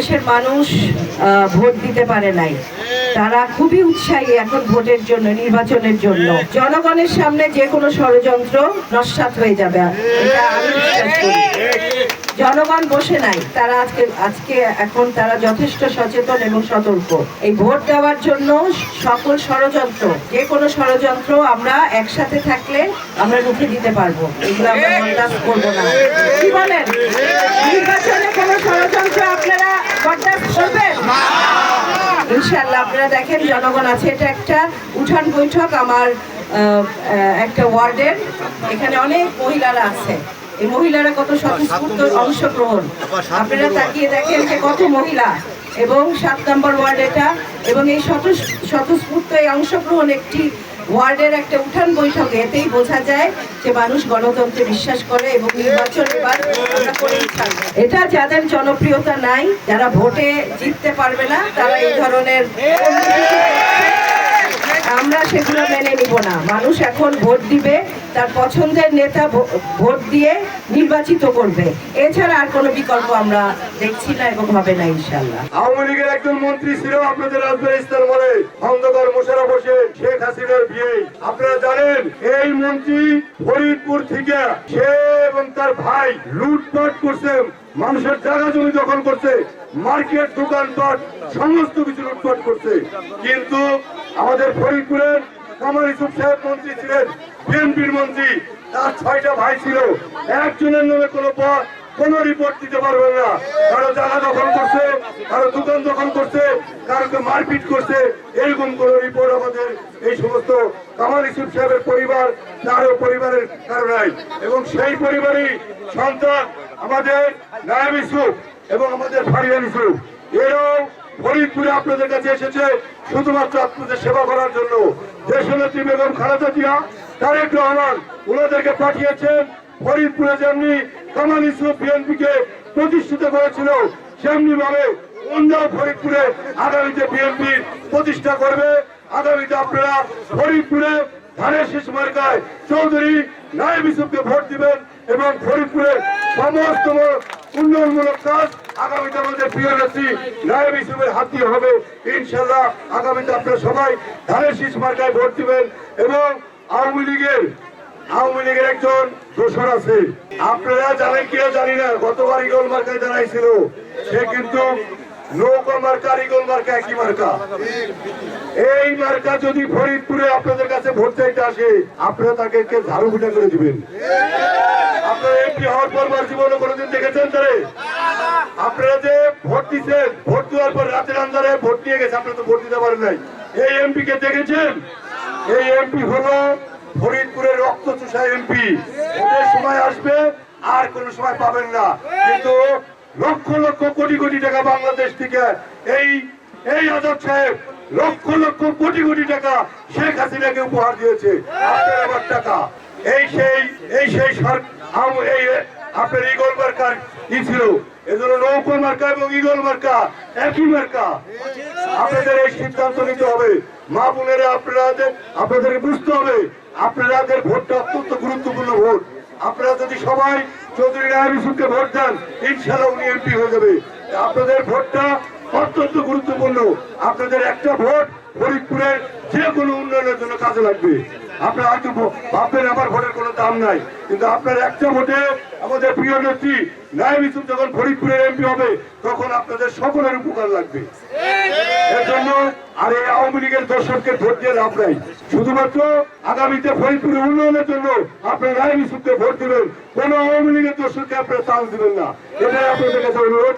এদেশের মানুষ ভোট দিতে পারে নাই। তারা খুবই উৎসাহী এখন ভোটের জন্য, নির্বাচনের জন্য। জনগণের সামনে যে কোনো ষড়যন্ত্র নস্বাত হয়ে যাবে, এটা আমি বিশ্বাস করি। জনগণ বসে নাই, তারা আজকে আজকে এখন তারা যথেষ্ট সচেতন এবং সতর্ক। এই ভোট দেওয়ার জন্য সকল ষড়যন্ত্র, যে কোনো ষড়যন্ত্র আমরা একসাথে থাকলে আমরা রুখে দিতে পারব। এগুলো আমরা বরদাস্ত করব না। কি বলেন? নির্বাচনে কোনো ষড়যন্ত্র আপনারা বরদাস্ত করবেন? ইনশাল্লাহ আপনারা দেখেন জনগণ আছে। এটা একটা উঠান বৈঠক আমার একটা ওয়ার্ডের। এখানে অনেক মহিলারা আছে। এই মহিলারা কত স্বতঃস্ফূর্ত অংশগ্রহণ। আপনারা তাকিয়ে দেখেন যে কত মহিলা। এবং সাত নম্বর ওয়ার্ড এটা। এবং এই স্বতঃস্ফূর্ত এই অংশগ্রহণ একটি ওয়ার্ডের একটা উঠান বৈঠকে। এতেই বোঝা যায় যে মানুষ গণতন্ত্রে বিশ্বাস করে এবং নির্বাচন এবার। এটা যাদের জনপ্রিয়তা নাই যারা ভোটে জিততে পারবে না তারা এই ধরনের আমরা সেগুলো মেনে নিব না। মানুষ এখন ভোট দিবে, তার পছন্দের নেতা ভোট দিয়ে নির্বাচিত করবে। এছাড়া আর কোনো বিকল্প আমরা দেখছি না এবং হবে না ইনশাল্লাহ আওয়ামী লীগের একজন মন্ত্রী ছিল আপনাদের আফগানিস্তান বলে খন্দকার মোশারফ হোসেন শেখ হাসিনার বিয়ে। আপনারা জানেন, এই মন্ত্রী ফরিদপুর থেকে সে এবং তার ভাই লুটপাট করছে, মানুষের জায়গা জমি দখল করছে, মার্কেট, দোকানপাট, সমস্ত কিছু লুটপাট করছে। কিন্তু আমাদের ফরিদপুরের কামাল ইসুফ সাহেব মন্ত্রী ছিলেন, বিএনপির মন্ত্রী। তার ছয়টা ভাই ছিল। একজনের নামে কোনো পদ কোন রিপোর্ট দিতে পারবেন না। কারও জায়গা দখল করছে, কারও দোকান দখল করছে, কারোকে মারপিট করছে, এরকম কোন রিপোর্ট আমাদের এই সমস্ত কামাল ইসুফ সাহেবের পরিবার, তারও পরিবারের কারও নাই। এবং সেই পরিবারই সন্তান আমাদের নায়াব ইসুফ এবং আমাদের ফারিয়ান ইসুফ এরাও ফরিদপুরে আপনাদের কাছে এসেছে শুধুমাত্র আপনাদের সেবা করার জন্য। দেশনেত্রী বেগম খালেদা জিয়া, তারেক রহমান, ওনাদেরকে পাঠিয়েছেন ফরিদপুরে যেমনি কামাল ইসলাম বিএনপিকে প্রতিষ্ঠিত করেছিল সেমনি ভাবে অন্যান্য ফরিদপুরে আগামীতে বিএনপি প্রতিষ্ঠা করবে। আগামীতে আপনারা ফরিদপুরে ধানের শেষ মার্কায় চৌধুরী, নায়েব ইসুফকে ভোট দিবেন এবং ফরিদপুরে সমস্ত উন্নয়নমূলক কাজ আগামীতে আমাদের প্রিয় নেত্রী নায়েব ইসুফের হাত হবে। ইনশাল্লাহ আগামীতে আপনারা সবাই ধানের শীষ মার্কায় ভোট দিবেন এবং আওয়ামী লীগের আওয়ামী লীগের একজন দোষর আছে। আপনারা জানেন কিনা জানি না, গতবার ইগল মার্কায় দাঁড়াইছিল। সে কিন্তু নৌকা মার্কা ইগল মার্কা একই মার্কা। এই মার্কা যদি ফরিদপুরে আপনাদের কাছে ভোট চাইতে আসে, আপনারা তাকে ঝাড়ু পিটা করে দিবেন? আপনারা এমপি হওয়ার পর জীবনে কোনোদিন দেখেছেন তারে? আপনারা যে ভোট দিচ্ছেন ভোট দেওয়ার পর রাতের আন্দারে ভোট নিয়ে গেছে, আপনারা তো ভোট দিতে পারেন নাই। এই এমপি কে দেখেছেন? এই এমপি হলো ফরিদপুরের রক্ত চুষা এমপি ওদের সময় আসবে, আর কোন সময় পাবেন না। কিন্তু লক্ষ লক্ষ কোটি কোটি টাকা বাংলাদেশ থেকে এই এই আজাদ সাহেব লক্ষ লক্ষ কোটি কোটি টাকা শেখ হাসিনাকে উপহার দিয়েছে। টাকা। এই সেই এই সেই আপনার ইগল মার্কার ই ছিল? এজন্য নৌকো মার্কা এবং ইগল মার্কা একই মার্কা। আপনাদের এই সিদ্ধান্ত নিতে হবে। মা বোনেরা আপনাদের আপনাদেরকে বুঝতে হবে, আপনাদের ভোটটা অত্যন্ত গুরুত্বপূর্ণ ভোট। আপনারা যদি সবাই চৌধুরী রায় ভোট দেন ইনশাল্লাহ উনি এমপি হয়ে যাবে। আপনাদের ভোটটা অত্যন্ত গুরুত্বপূর্ণ। আপনাদের একটা ভোট ফরিদপুরের যে কোনো উন্নয়নের জন্য কাজে লাগবে। আপনারা হয়তো ভাববেন আমার ভোটের কোনো দাম নাই। কিন্তু আপনার একটা ভোটে আমাদের প্রিয় নেত্রী নায়ব ইসুফ যখন ফরিদপুরের এমপি হবে, তখন আপনাদের সকলের উপকার লাগবে। এর জন্য আর এই আওয়ামী লীগের দর্শককে ভোট দিয়ে লাভ নাই। শুধুমাত্র আগামীতে ফরিদপুরের উন্নয়নের জন্য আপনার রায় ইসুফকে ভোট দিবেন। কোন আওয়ামী লীগের দর্শককে আপনারা চান্স দিবেন না। এটাই আপনাদের কাছে অনুরোধ।